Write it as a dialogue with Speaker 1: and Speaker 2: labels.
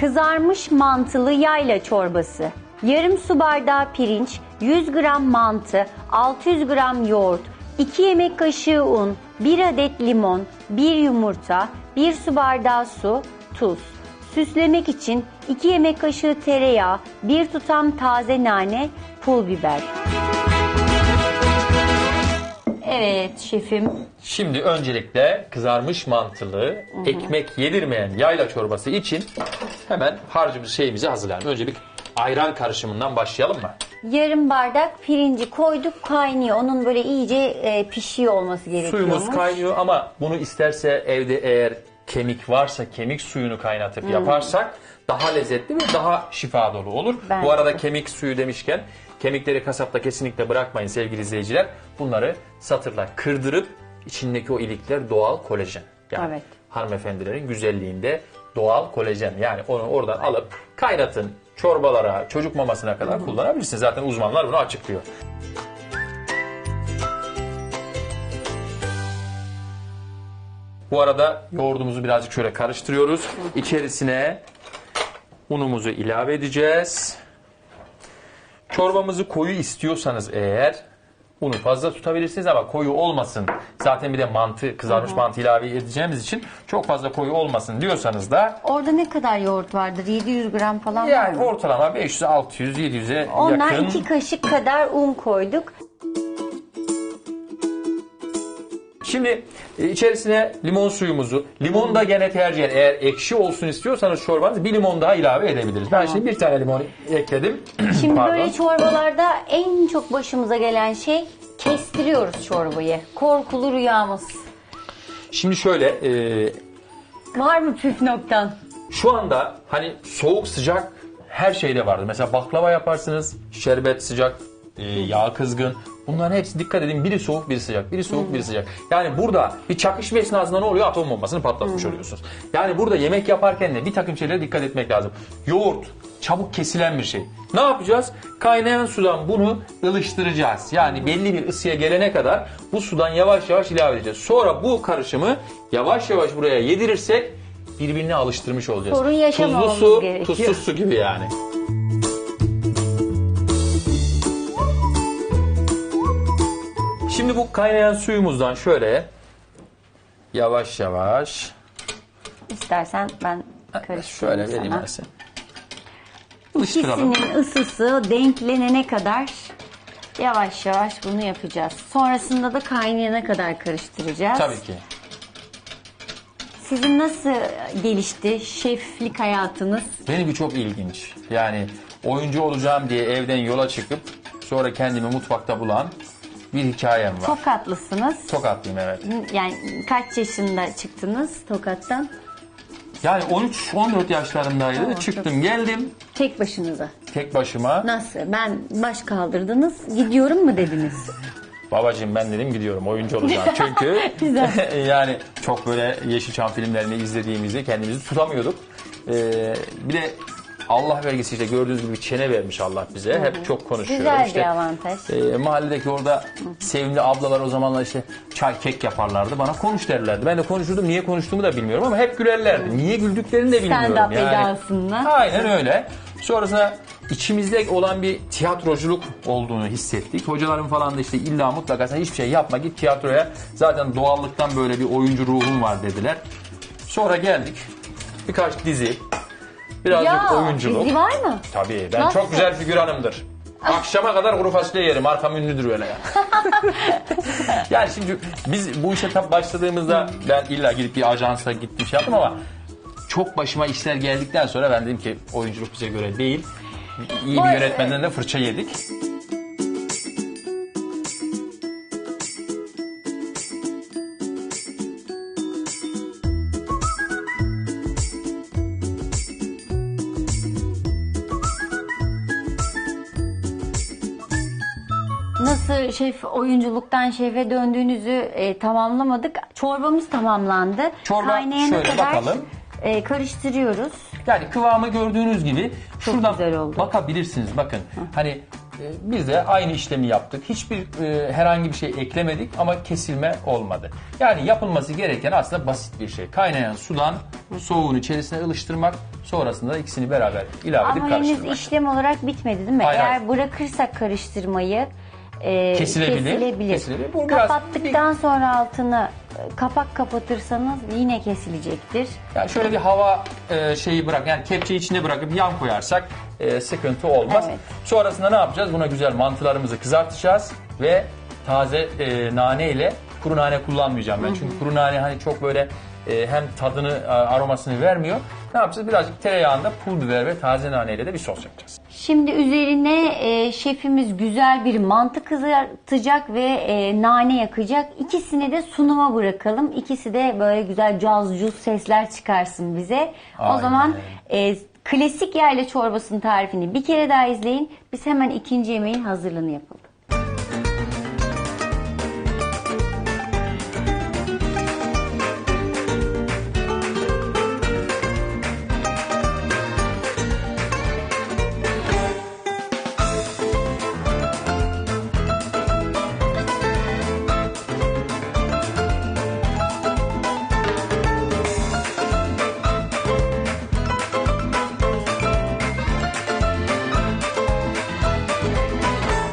Speaker 1: Kızarmış mantılı yayla çorbası. Yarım su bardağı pirinç, 100 gram mantı, 600 gram yoğurt, 2 yemek kaşığı un, 1 adet limon, 1 yumurta, 1 su bardağı su, tuz. Süslemek için 2 yemek kaşığı tereyağı, 1 tutam taze nane, pul biber. Evet şefim.
Speaker 2: Şimdi öncelikle kızarmış mantılı, ekmek yedirmeyen yayla çorbası için hemen harcımız şeyimizi hazırlayalım. Önce bir ayran karışımından başlayalım mı?
Speaker 1: Yarım bardak pirinci koyduk kaynıyor. Onun böyle iyice e, pişiyor olması gerekiyormuş.
Speaker 2: Suyumuz kaynıyor ama bunu isterse evde eğer kemik varsa kemik suyunu kaynatıp yaparsak daha lezzetli ve daha şifa dolu olur.
Speaker 1: Bence
Speaker 2: Bu arada
Speaker 1: de.
Speaker 2: kemik suyu demişken kemikleri kasapta kesinlikle bırakmayın sevgili izleyiciler. Bunları satırla kırdırıp içindeki o ilikler doğal kolajen. Yani
Speaker 1: Evet.
Speaker 2: hanımefendilerin güzelliğinde doğal kolajen. Yani onu oradan alıp kaynatın çorbalara, çocuk mamasına kadar kullanabilirsiniz. Zaten uzmanlar bunu açıklıyor. Bu arada yoğurdumuzu birazcık şöyle karıştırıyoruz. İçerisine unumuzu ilave edeceğiz. Çorbamızı koyu istiyorsanız eğer unu fazla tutabilirsiniz ama koyu olmasın. Zaten bir de mantı, kızarmış mantı ilave edeceğimiz için çok fazla koyu olmasın diyorsanız da
Speaker 1: Orada ne kadar yoğurt vardır? 700 gram falan var
Speaker 2: yani
Speaker 1: mı?
Speaker 2: ortalama 500, 600, 700'e
Speaker 1: Ondan
Speaker 2: yakın.
Speaker 1: iki kaşık kadar un koyduk.
Speaker 2: Şimdi e, içerisine limon suyumuzu, limon da gene tercihen eğer ekşi olsun istiyorsanız çorbanız bir limon daha ilave edebiliriz. Ben şimdi bir tane limon ekledim.
Speaker 1: Şimdi
Speaker 2: Pardon.
Speaker 1: böyle çorbalarda en çok başımıza gelen şey kestiriyoruz çorbayı. Korkulu rüyamız.
Speaker 2: Şimdi şöyle e,
Speaker 1: Var mı püf noktan?
Speaker 2: şu anda hani soğuk sıcak her şeyde vardır. Mesela baklava yaparsınız, şerbet sıcak, e, yağ kızgın. Bunların hepsi dikkat edin biri soğuk biri sıcak, biri soğuk biri sıcak. Yani burada bir çakışma esnasında ne oluyor? Atom bombasını patlatmış oluyorsunuz. Yani burada yemek yaparken de bir takım şeylere dikkat etmek lazım. Yoğurt çabuk kesilen bir şey. Ne yapacağız? Kaynayan sudan bunu ılıştıracağız. Yani belli bir ısıya gelene kadar bu sudan yavaş yavaş ilave edeceğiz. Sonra bu karışımı yavaş yavaş buraya yedirirsek birbirine alıştırmış olacağız.
Speaker 1: Sorun yaşamamamız
Speaker 2: Tuzlu su,
Speaker 1: gerekiyor.
Speaker 2: tuzsuz su gibi yani. Şimdi bu kaynayan suyumuzdan şöyle yavaş yavaş
Speaker 1: İstersen ben karıştırayım
Speaker 2: şöyle vereyim
Speaker 1: sana.
Speaker 2: ben size. Ilıştıralım.
Speaker 1: İkisinin ısısı denklenene kadar yavaş yavaş bunu yapacağız. Sonrasında da kaynayana kadar karıştıracağız.
Speaker 2: Tabii ki.
Speaker 1: Sizin nasıl gelişti şeflik hayatınız?
Speaker 2: Benimki çok ilginç. Yani oyuncu olacağım diye evden yola çıkıp sonra kendimi mutfakta bulan bir hikayem var.
Speaker 1: Tokatlısınız.
Speaker 2: Tokatlıyım evet.
Speaker 1: Yani kaç yaşında çıktınız Tokat'tan?
Speaker 2: Yani 13-14 yaşlarındaydı.
Speaker 1: Oo,
Speaker 2: Çıktım geldim
Speaker 1: Tek başınıza.
Speaker 2: tek başıma.
Speaker 1: Nasıl? Ben baş kaldırdınız. Gidiyorum mu dediniz?
Speaker 2: Babacığım ben dedim gidiyorum oyuncu olacağım. Çünkü
Speaker 1: Güzel.
Speaker 2: yani çok böyle Yeşilçam filmlerini izlediğimizde kendimizi tutamıyorduk. Ee, bir de Allah vergisi işte gördüğünüz gibi çene vermiş Allah bize. Hep çok konuşuyoruz.
Speaker 1: Güzel
Speaker 2: İşte,
Speaker 1: bir avantaj.
Speaker 2: e, mahalledeki orada sevimli ablalar o zamanlar işte çay kek yaparlardı. Bana konuş derlerdi. Ben de konuşurdum. Niye konuştuğumu da bilmiyorum ama hep gülerlerdi. Niye güldüklerini de bilmiyorum.
Speaker 1: Stand-up
Speaker 2: yani.
Speaker 1: edasında.
Speaker 2: Aynen öyle. Sonrasında içimizde olan bir tiyatroculuk olduğunu hissettik. Hocalarım falan da işte illa mutlaka sen hiçbir şey yapma git tiyatroya. Zaten doğallıktan böyle bir oyuncu ruhum var dediler. Sonra geldik. Birkaç dizi. Birazcık
Speaker 1: Ya
Speaker 2: oyunculuk.
Speaker 1: dizi var mı?
Speaker 2: Tabii ben
Speaker 1: Nasıl?
Speaker 2: çok güzel figür hanımdır. Akşama kadar kuru fasulye yerim. Arkam ünlüdür öyle ya. yani şimdi biz bu işe tabii başladığımızda ben illa gidip bir ajansa gittim şey yaptım ama çok başıma işler geldikten sonra ben dedim ki oyunculuk bize göre değil. İyi bir yönetmenden de fırça yedik.
Speaker 1: Nasıl şef oyunculuktan şefe döndüğünüzü e, tamamlamadık. Çorbamız tamamlandı.
Speaker 2: Çorba
Speaker 1: Kaynayana
Speaker 2: şöyle
Speaker 1: kadar
Speaker 2: bakalım.
Speaker 1: e, karıştırıyoruz.
Speaker 2: Yani kıvamı gördüğünüz gibi şuradan
Speaker 1: güzel oldu.
Speaker 2: bakabilirsiniz. Bakın hani E, Biz de aynı işlemi yaptık. Hiçbir e, herhangi bir şey eklemedik ama kesilme olmadı. Yani yapılması gereken aslında basit bir şey. Kaynayan sudan soğuğun içerisine ılıştırmak, sonrasında ikisini beraber ilave edip
Speaker 1: Ama henüz
Speaker 2: karıştırmak.
Speaker 1: işlem olarak bitmedi değil mi?
Speaker 2: Hayır,
Speaker 1: Eğer
Speaker 2: hayır.
Speaker 1: bırakırsak karıştırmayı e,
Speaker 2: Kesilebilir.
Speaker 1: kesilebilir.
Speaker 2: Kesilebilir. Bu biraz-
Speaker 1: Kapattıktan sonra altını e, kapak kapatırsanız yine kesilecektir.
Speaker 2: Yani şöyle bir hava e, şeyi bırak, yani kepçeyi içine bırakıp yan koyarsak e, sıkıntı olmaz.
Speaker 1: Evet.
Speaker 2: Sonrasında ne yapacağız? Buna güzel mantılarımızı kızartacağız ve taze e, nane ile kuru nane kullanmayacağım ben. Çünkü kuru nane hani çok böyle e, hem tadını, e, aromasını vermiyor. Ne yapacağız? Birazcık tereyağında pul biber ve taze nane ile de bir sos yapacağız.
Speaker 1: Şimdi üzerine e, şefimiz güzel bir mantı kızartacak ve e, nane yakacak. İkisini de sunuma bırakalım. İkisi de böyle güzel caz cuz sesler çıkarsın bize. O
Speaker 2: Aynen.
Speaker 1: zaman e, klasik yayla çorbasının tarifini bir kere daha izleyin. Biz hemen ikinci yemeğin hazırlığını yapalım.